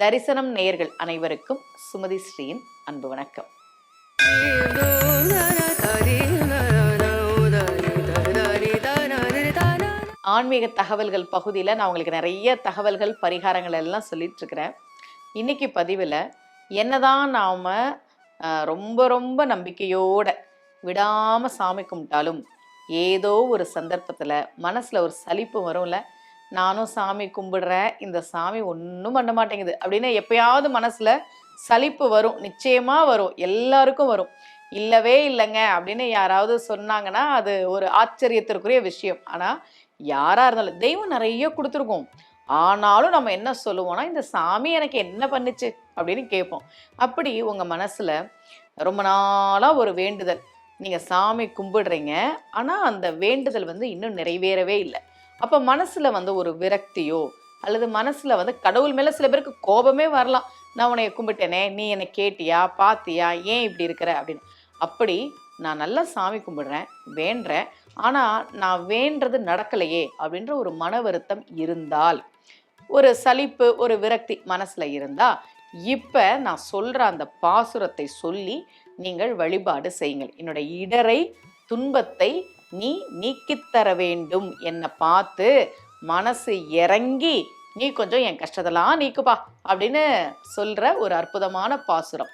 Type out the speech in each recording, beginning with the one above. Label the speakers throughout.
Speaker 1: தரிசனம் நேயர்கள் அனைவருக்கும் சுமதி ஸ்ரீயின் அன்பு வணக்கம். ஆன்மீக தகவல்கள் பகுதியில் நான் உங்களுக்கு நிறைய தகவல்கள் பரிகாரங்கள் எல்லாம் சொல்லிட்டு இருக்கிறேன். இன்னைக்கு பதிவில் என்னதான் நாம் ரொம்ப ரொம்ப நம்பிக்கையோட விடாமல் சாமி கும்பிட்டாலும் ஏதோ ஒரு சந்தர்ப்பத்தில் மனசில் ஒரு சலிப்பு வரும்ல நானும் சாமி கும்பிடுறேன் இந்த சாமி ஒன்றும் பண்ண மாட்டேங்குது அப்படின்னு எப்பயாவது மனசில் சலிப்பு வரும் நிச்சயமாக வரும் எல்லாருக்கும் வரும். இல்லவே இல்லைங்க அப்படின்னு யாராவது சொன்னாங்கன்னா அது ஒரு ஆச்சரியத்திற்குரிய விஷயம். ஆனால் யாராக இருந்தாலும் தெய்வம் நிறைய கொடுத்துருக்கோம். ஆனாலும் நம்ம என்ன சொல்லுவோம்னா இந்த சாமி எனக்கு என்ன பண்ணுச்சு அப்படின்னு கேட்போம். அப்படி உங்கள் மனசில் ரொம்ப நாளாக ஒரு வேண்டுதல். நீங்கள் சாமி கும்பிடுறீங்க ஆனால் அந்த வேண்டுதல் வந்து இன்னும் நிறைவேறவே இல்லை. அப்போ மனசில் வந்து ஒரு விரக்தியோ அல்லது மனசில் வந்து கடவுள் மேலே சில பேருக்கு கோபமே வரலாம். நான் உன்னை கும்பிட்டேனே நீ என்னை கேட்டியா பாத்தியா ஏன் இப்படி இருக்கிற அப்படின்னு. அப்படி நான் நல்லா சாமி கும்பிடுறேன் வேண்டுறேன் ஆனால் நான் வேண்டது நடக்கலையே அப்படின்ற ஒரு மன வருத்தம் இருந்தால் ஒரு சலிப்பு ஒரு விரக்தி மனசில் இருந்தால் இப்போ நான் சொல்கிற அந்த பாசுரத்தை சொல்லி நீங்கள் வழிபாடு செய்யுங்கள். என்னோட இடரை துன்பத்தை நீ நீக்கித்தர வேண்டும் என்னை பார்த்து மனசு இறங்கி நீ கொஞ்சம் என் கஷ்டத்தெல்லாம் நீக்குப்பா அப்படின்னு சொல்கிற ஒரு அற்புதமான பாசுரம்.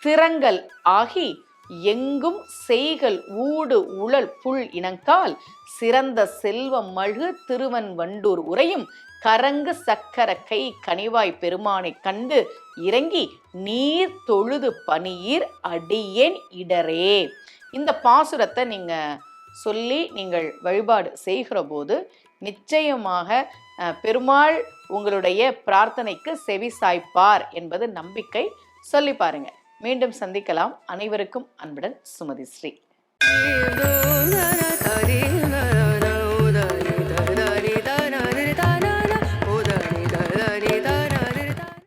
Speaker 1: திறங்கள் ஆகி எங்கும் செய்கள் ஊடு உழல் புல் இனங்கால் சிறந்த செல்வம் மழு திருவன் வண்டூர் உரையும் கரங்கு சக்கர கை கனிவாய் பெருமானை கண்டு இறங்கி நீர் தொழுது பனியீர் அடியேன் இடரே. இந்த பாசுரத்தை நீங்கள் சொல்லி நீங்கள் வழிபாடு செய்கிற போது நிச்சயமாக பெருமாள் உங்களுடைய பிரார்த்தனைக்கு செவி சாய்ப்பார் என்பது நம்பிக்கை சொல்லி பாருங்க. மீண்டும் சந்திக்கலாம். அனைவருக்கும் அன்புடன் சுமதி ஸ்ரீ.